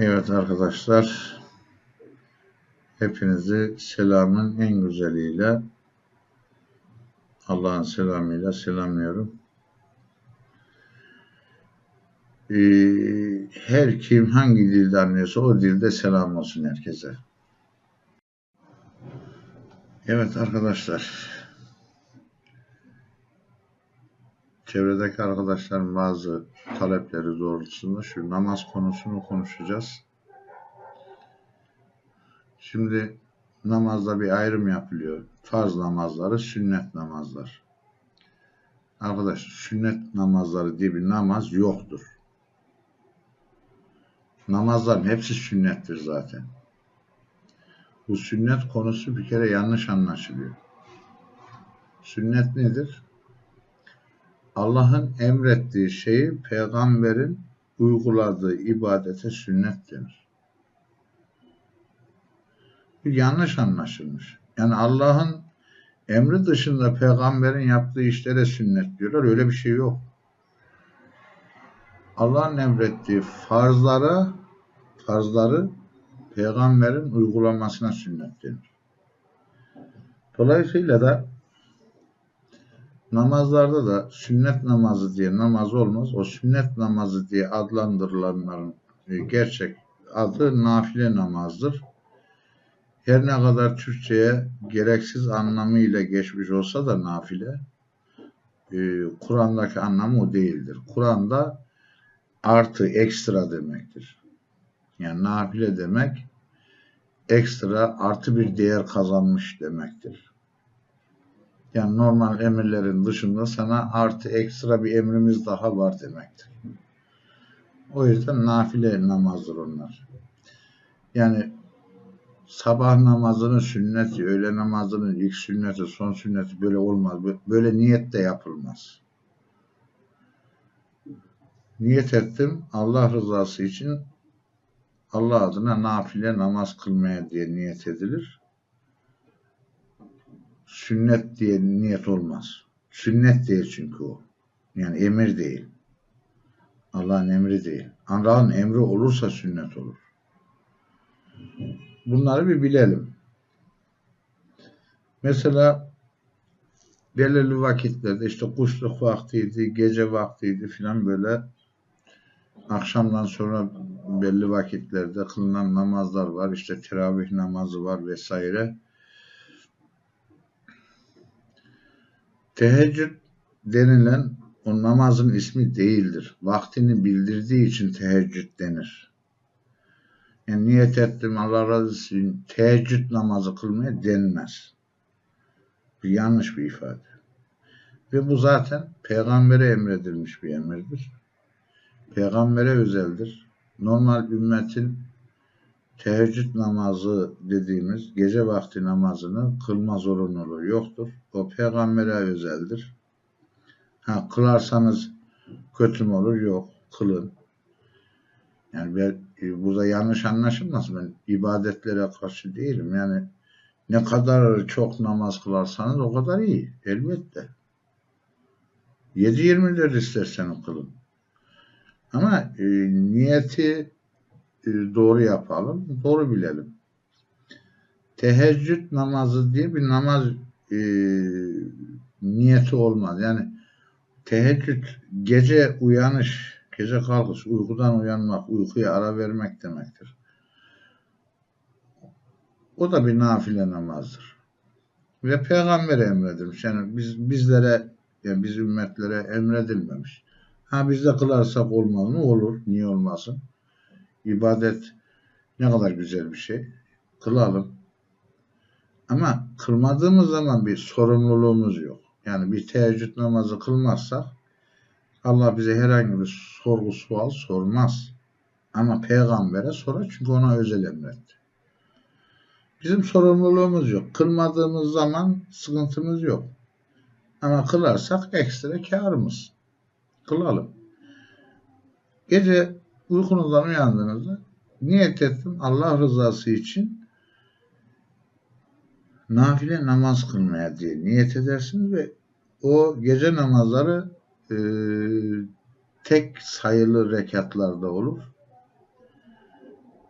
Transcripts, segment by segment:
Evet arkadaşlar, hepinizi selamın en güzeliyle, Allah'ın selamıyla selamlıyorum. Ee, her kim hangi dilde anlıyorsa o dilde selam olsun herkese. Evet arkadaşlar, çevredeki arkadaşların bazı talepleri doğrultusunda şu namaz konusunu konuşacağız. Şimdi namazda bir ayrım yapılıyor. Farz namazları, sünnet namazlar. Arkadaşlar sünnet namazları diye bir namaz yoktur. Namazların hepsi sünnettir zaten. Bu sünnet konusu bir kere yanlış anlaşılıyor. Sünnet nedir? Allah'ın emrettiği şeyi peygamberin uyguladığı ibadete sünnet denir. Bu yanlış anlaşılmış. Yani Allah'ın emri dışında peygamberin yaptığı işlere sünnet diyorlar. Öyle bir şey yok. Allah'ın emrettiği farzlara farzları peygamberin uygulamasına sünnet denir. Dolayısıyla da Namazlarda da sünnet namazı diye namaz olmaz. O sünnet namazı diye adlandırılanların e, gerçek adı nafile namazdır. Her ne kadar Türkçe'ye gereksiz anlamıyla geçmiş olsa da nafile, e, Kur'an'daki anlamı o değildir. Kur'an'da artı, ekstra demektir. Yani nafile demek ekstra artı bir değer kazanmış demektir. Yani normal emirlerin dışında sana artı ekstra bir emrimiz daha var demektir. O yüzden nafile namazdır onlar. Yani sabah namazının sünneti, öğle namazının ilk sünneti, son sünneti böyle olmaz. Böyle niyet de yapılmaz. Niyet ettim Allah rızası için Allah adına nafile namaz kılmaya diye niyet edilir sünnet diye niyet olmaz. Sünnet değil çünkü o. Yani emir değil. Allah'ın emri değil. Allah'ın emri olursa sünnet olur. Bunları bir bilelim. Mesela belirli vakitlerde işte kuşluk vaktiydi, gece vaktiydi filan böyle akşamdan sonra belli vakitlerde kılınan namazlar var. İşte teravih namazı var vesaire. Teheccüd denilen o namazın ismi değildir. Vaktini bildirdiği için teheccüd denir. Yani niyet ettim Allah razı olsun teheccüd namazı kılmaya denmez. Bu yanlış bir ifade. Ve bu zaten peygambere emredilmiş bir emirdir. Peygambere özeldir. Normal ümmetin teheccüd namazı dediğimiz gece vakti namazını kılma zorunluluğu yoktur. O peygambere özeldir. Ha, kılarsanız kötü mü olur? Yok. Kılın. Yani ben, e, burada yanlış anlaşılmasın. Ben ibadetlere karşı değilim. Yani ne kadar çok namaz kılarsanız o kadar iyi. Elbette. 7-24 isterseniz kılın. Ama e, niyeti doğru yapalım, doğru bilelim. Teheccüd namazı diye bir namaz e, niyeti olmaz. Yani teheccüd gece uyanış, gece kalkış, uykudan uyanmak, uykuya ara vermek demektir. O da bir nafile namazdır. Ve peygamber emredilmiş. Yani biz bizlere yani biz ümmetlere emredilmemiş. Ha biz de kılarsak olmaz mı? Olur. Niye olmasın? İbadet ne kadar güzel bir şey. Kılalım. Ama kılmadığımız zaman bir sorumluluğumuz yok. Yani bir teheccüd namazı kılmazsak Allah bize herhangi bir sorgu sual sormaz. Ama peygambere sorar çünkü ona özel emretti. Bizim sorumluluğumuz yok. Kılmadığımız zaman sıkıntımız yok. Ama kılarsak ekstra karımız. Kılalım. Gece uykunuzdan uyandığınızda niyet ettim Allah rızası için nafile namaz kılmaya diye niyet edersiniz ve o gece namazları e, tek sayılı rekatlarda olur.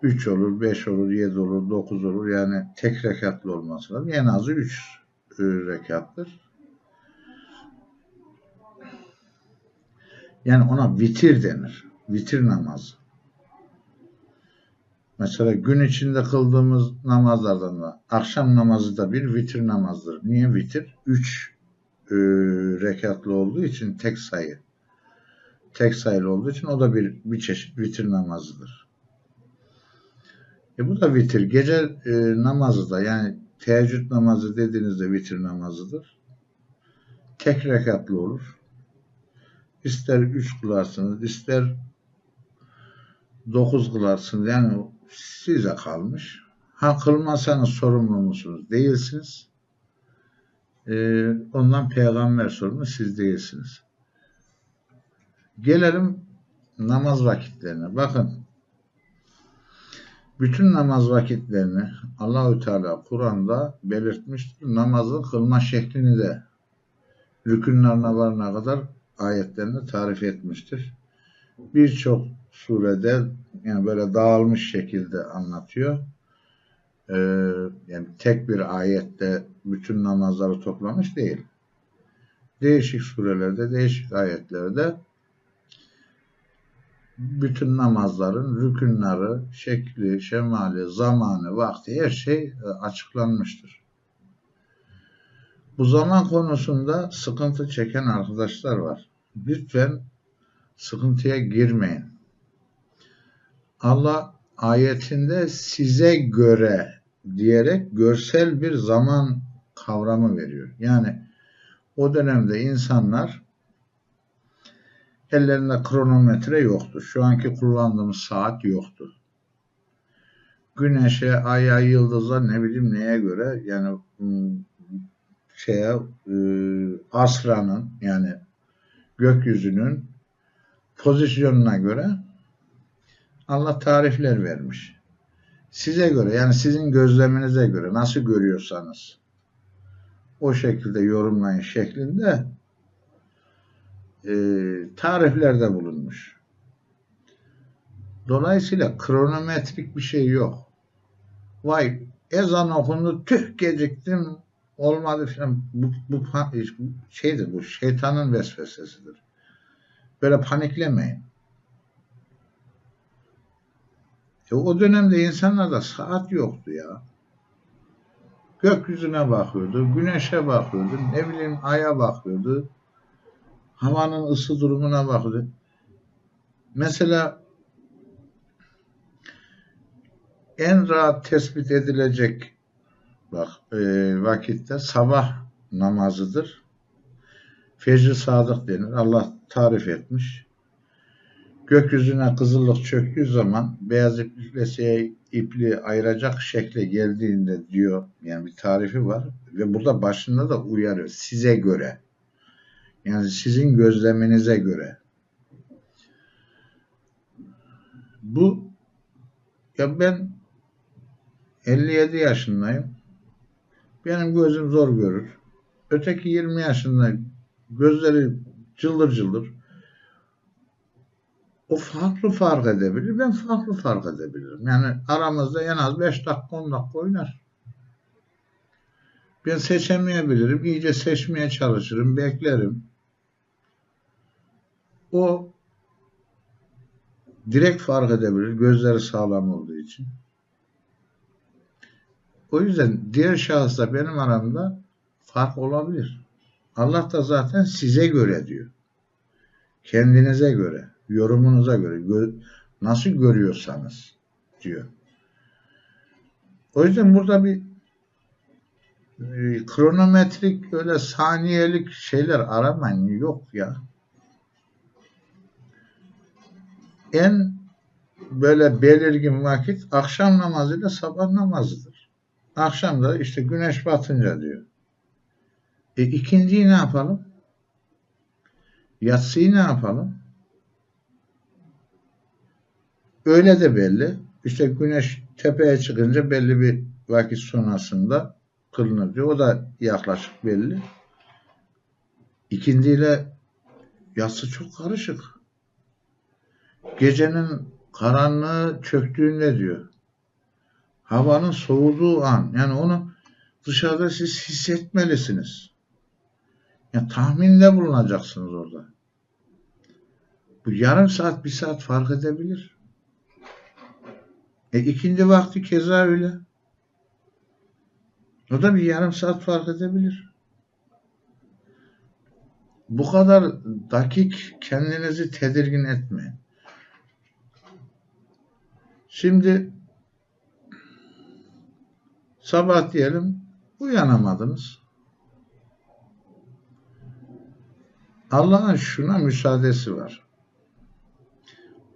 3 olur, 5 olur, 7 olur, 9 olur. Yani tek rekatlı olması lazım. En azı 3 rekattır. Yani ona vitir denir. Vitir namazı. Mesela gün içinde kıldığımız namazlardan da akşam namazı da bir vitir namazdır. Niye vitir? 3 e, rekatlı olduğu için tek sayı. Tek sayılı olduğu için o da bir bir çeşit vitir namazıdır. E bu da vitir. Gece e, namazı da yani teheccüd namazı dediğinizde vitir namazıdır. Tek rekatlı olur. İster üç kılarsınız, ister dokuz kılarsınız. Yani size kalmış. Ha kılmasanız sorumlu musunuz? Değilsiniz. Ee, ondan peygamber sorumlu siz değilsiniz. Gelelim namaz vakitlerine. Bakın bütün namaz vakitlerini Allahü Teala Kur'an'da belirtmiştir. Namazı kılma şeklini de rükünlerine varana kadar ayetlerini tarif etmiştir. Birçok surede yani böyle dağılmış şekilde anlatıyor. Ee, yani tek bir ayette bütün namazları toplamış değil. Değişik surelerde, değişik ayetlerde bütün namazların rükünleri, şekli, şemali, zamanı, vakti her şey e, açıklanmıştır. Bu zaman konusunda sıkıntı çeken arkadaşlar var. Lütfen sıkıntıya girmeyin. Allah ayetinde size göre diyerek görsel bir zaman kavramı veriyor. Yani o dönemde insanlar ellerinde kronometre yoktu. Şu anki kullandığımız saat yoktu. Güneşe, aya, yıldıza ne bileyim neye göre yani şeye e, asranın yani gökyüzünün pozisyonuna göre Allah tarifler vermiş. Size göre yani sizin gözleminize göre nasıl görüyorsanız o şekilde yorumlayın şeklinde e, tariflerde bulunmuş. Dolayısıyla kronometrik bir şey yok. Vay ezan okundu tüh geciktim olmadı filan bu, bu şeydir bu şeytanın vesvesesidir. Böyle paniklemeyin. E o dönemde insanlarda saat yoktu ya. Gökyüzüne bakıyordu, güneşe bakıyordu, ne bileyim aya bakıyordu. Havanın ısı durumuna bakıyordu. Mesela en rahat tespit edilecek bak e, vakitte sabah namazıdır. Fecr sadık denir. Allah tarif etmiş. Gökyüzüne kızıllık çöktüğü zaman beyaz iplesiye ipli ayıracak şekle geldiğinde diyor yani bir tarifi var ve burada başında da uyarıyor size göre. Yani sizin gözleminize göre. Bu ya ben 57 yaşındayım. Benim gözüm zor görür. Öteki 20 yaşında gözleri cıldır cıldır o farklı fark edebilir. Ben farklı fark edebilirim. Yani aramızda en az 5 dakika 10 dakika oynar. Ben seçemeyebilirim. İyice seçmeye çalışırım. Beklerim. O direkt fark edebilir. Gözleri sağlam olduğu için. O yüzden diğer şahısla benim aramda fark olabilir. Allah da zaten size göre diyor. Kendinize göre yorumunuza göre gö nasıl görüyorsanız diyor. O yüzden burada bir e, kronometrik öyle saniyelik şeyler aramayın yok ya. En böyle belirgin vakit akşam namazı ile sabah namazıdır. Akşamda işte güneş batınca diyor. E ikinciyi ne yapalım? Yatsıyı ne yapalım? Öyle de belli. İşte güneş tepeye çıkınca belli bir vakit sonrasında kılınır diyor. O da yaklaşık belli. İkindiyle yatsı çok karışık. Gecenin karanlığı çöktüğünde diyor. Havanın soğuduğu an. Yani onu dışarıda siz hissetmelisiniz. Yani tahminde bulunacaksınız orada. Bu yarım saat, bir saat fark edebilir. E ikindi vakti keza öyle. O da bir yarım saat fark edebilir. Bu kadar dakik kendinizi tedirgin etmeyin. Şimdi sabah diyelim uyanamadınız. Allah'ın şuna müsaadesi var.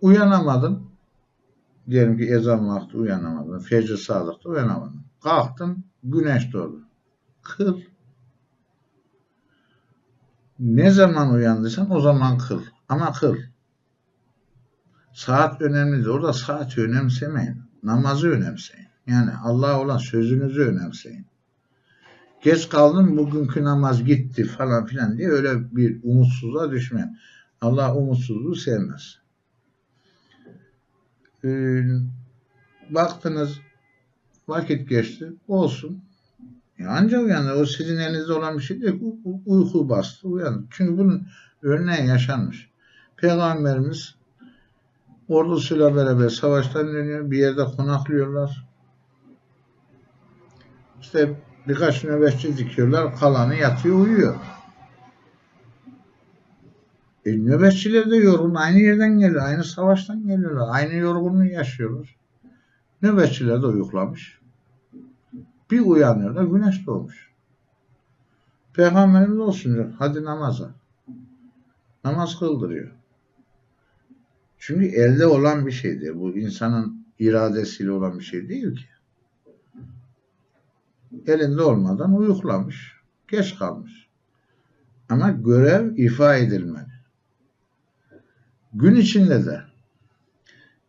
Uyanamadın. Diyelim ki ezan vakti uyanamadın. Fecr sadıkta uyanamadın. Kalktın güneş doğdu. Kıl. Ne zaman uyandıysan o zaman kıl. Ama kıl. Saat önemli değil. Orada saati önemsemeyin. Namazı önemseyin. Yani Allah'a olan sözünüzü önemseyin. Geç kaldım bugünkü namaz gitti falan filan diye öyle bir umutsuzluğa düşmeyin. Allah umutsuzluğu sevmez. Ee, baktınız vakit geçti olsun. Ya ancak uyandı. O sizin elinizde olan bir şey değil. U- uyku bastı uyandı. Çünkü bunun örneği yaşanmış. Peygamberimiz ordusuyla beraber savaştan dönüyor. Bir yerde konaklıyorlar. İşte birkaç nöbetçi dikiyorlar. Kalanı yatıyor uyuyor. E, nöbetçiler de yorgun. Aynı yerden geliyor. Aynı savaştan geliyorlar. Aynı yorgunluğu yaşıyorlar. Nöbetçiler de uyuklamış. Bir uyanıyorlar. Güneş doğmuş. Peygamberimiz olsun diyor. Hadi namaza. Namaz kıldırıyor. Çünkü elde olan bir şeydir. Bu insanın iradesiyle olan bir şey değil ki. Elinde olmadan uyuklamış. Geç kalmış. Ama görev ifa edilmeli. Gün içinde de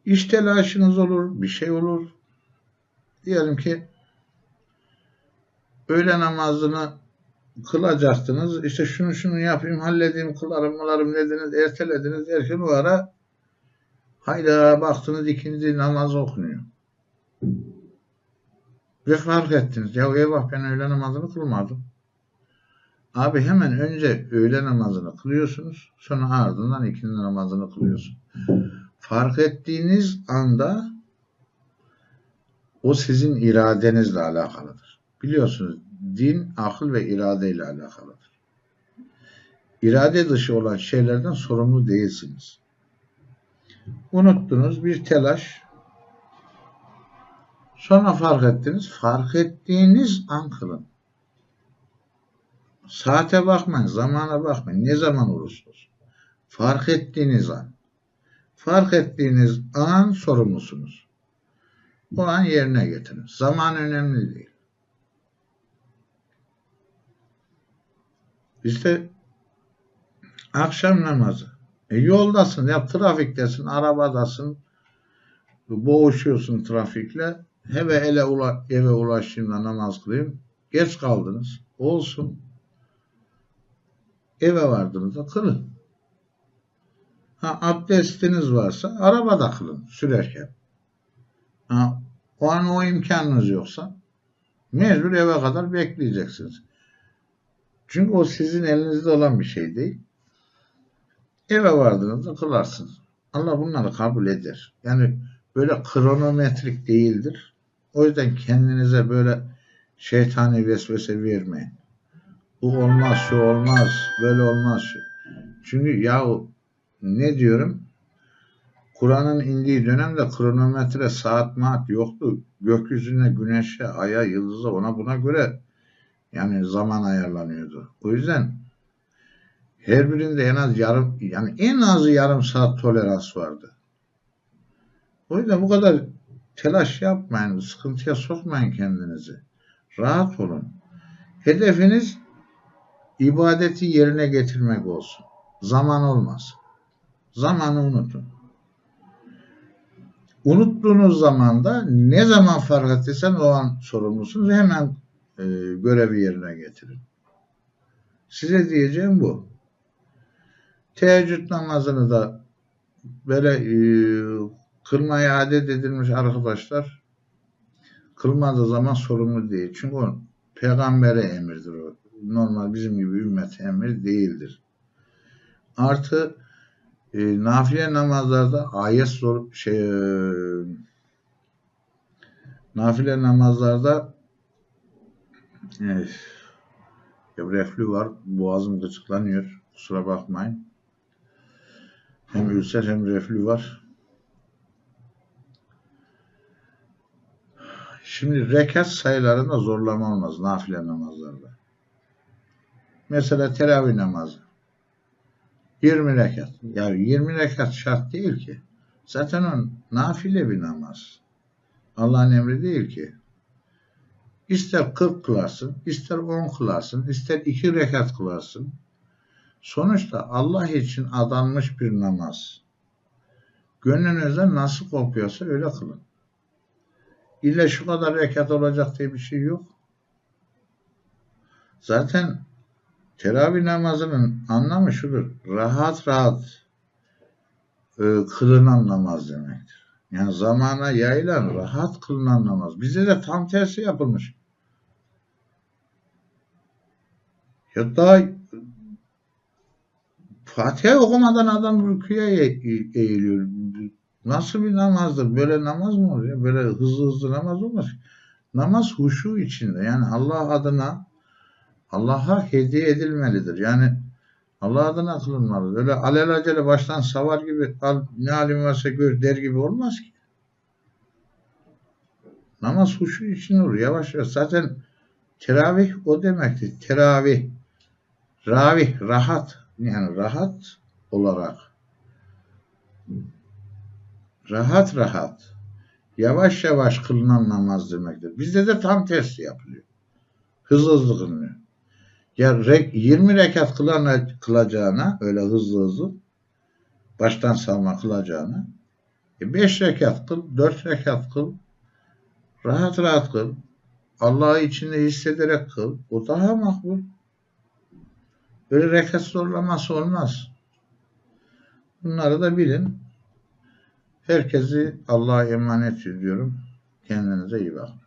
iş telaşınız olur, bir şey olur. Diyelim ki öğle namazını kılacaktınız. İşte şunu şunu yapayım, halledeyim, kılarım, kılarım dediniz, ertelediniz derken o ara hayda baktınız ikindi namaz okunuyor. Ve fark ettiniz. Ya eyvah ben öğle namazını kılmadım. Abi hemen önce öğle namazını kılıyorsunuz. Sonra ardından ikindi namazını kılıyorsun. Fark ettiğiniz anda o sizin iradenizle alakalıdır. Biliyorsunuz din akıl ve irade ile alakalıdır. İrade dışı olan şeylerden sorumlu değilsiniz. Unuttunuz bir telaş. Sonra fark ettiniz. Fark ettiğiniz an kılın. Saate bakmayın, zamana bakmayın. Ne zaman olursa olsun. Fark ettiğiniz an. Fark ettiğiniz an sorumlusunuz. O an yerine getirin. Zaman önemli değil. İşte akşam namazı. E yoldasın, ya trafiktesin, arabadasın, boğuşuyorsun trafikle. Heve ele ula, eve ulaşayım namaz kılayım. Geç kaldınız. Olsun. Eve vardınız da kılın. Ha, abdestiniz varsa arabada kılın sürerken. Ha, o an o imkanınız yoksa mecbur eve kadar bekleyeceksiniz. Çünkü o sizin elinizde olan bir şey değil. Eve vardığınızda kılarsınız. Allah bunları kabul eder. Yani böyle kronometrik değildir. O yüzden kendinize böyle şeytani vesvese vermeyin. Bu olmaz, şu olmaz, böyle olmaz. Çünkü yahu ne diyorum? Kur'an'ın indiği dönemde kronometre, saat, maat yoktu. Gökyüzüne, güneşe, aya, yıldıza ona buna göre yani zaman ayarlanıyordu. O yüzden her birinde en az yarım yani en azı yarım saat tolerans vardı. O yüzden bu kadar telaş yapmayın, sıkıntıya sokmayın kendinizi. Rahat olun. Hedefiniz ibadeti yerine getirmek olsun. Zaman olmaz. Zamanı unutun. Unuttuğunuz zaman da ne zaman fark ettiysen o an sorumlusunuz. Hemen e, görevi yerine getirin. Size diyeceğim bu. Teheccüd namazını da böyle e, kılmaya adet edilmiş arkadaşlar kılmadığı zaman sorumlu değil. Çünkü o peygambere emirdir o. Normal bizim gibi ümmet emir değildir. Artı e, nafile namazlarda ayet sor şey e, nafile namazlarda e, reflü var. Boğazım gıcıklanıyor. Kusura bakmayın. Hem ülser hem reflü var. Şimdi rekat sayılarında zorlama olmaz nafile namazlarda. Mesela teravih namazı. 20 rekat. Ya 20 rekat şart değil ki. Zaten o nafile bir namaz. Allah'ın emri değil ki. İster 40 kılarsın, ister 10 kılarsın, ister 2 rekat kılarsın. Sonuçta Allah için adanmış bir namaz. Gönlünüzden nasıl kopuyorsa öyle kılın. İlle şu kadar rekat olacak diye bir şey yok. Zaten teravih namazının anlamı şudur. Rahat rahat e, kılınan namaz demektir. Yani zamana yayılan rahat kılınan namaz. Bize de tam tersi yapılmış. Ya daha Fatiha okumadan adam rüküye e- eğiliyor. Nasıl bir namazdır? Böyle namaz mı olur ya? Böyle hızlı hızlı namaz olmaz. Namaz huşu içinde. Yani Allah adına Allah'a hediye edilmelidir. Yani Allah adına kılınmalıdır. Öyle alelacele baştan savar gibi al, ne halim varsa gör der gibi olmaz ki. Namaz huşu için olur. Yavaş yavaş. Zaten teravih o demektir. Teravih. Ravih, rahat. Yani rahat olarak. Rahat rahat. Yavaş yavaş kılınan namaz demektir. Bizde de tam tersi yapılıyor. Hızlı hızlı kılınıyor. Ya re- 20 rekat kılana, kılacağına öyle hızlı hızlı baştan salma kılacağına 5 rekat kıl, 4 rekat kıl, rahat rahat kıl, Allah'ı içinde hissederek kıl. O daha makbul. Böyle rekat zorlaması olmaz. Bunları da bilin. Herkesi Allah'a emanet ediyorum. Kendinize iyi bakın.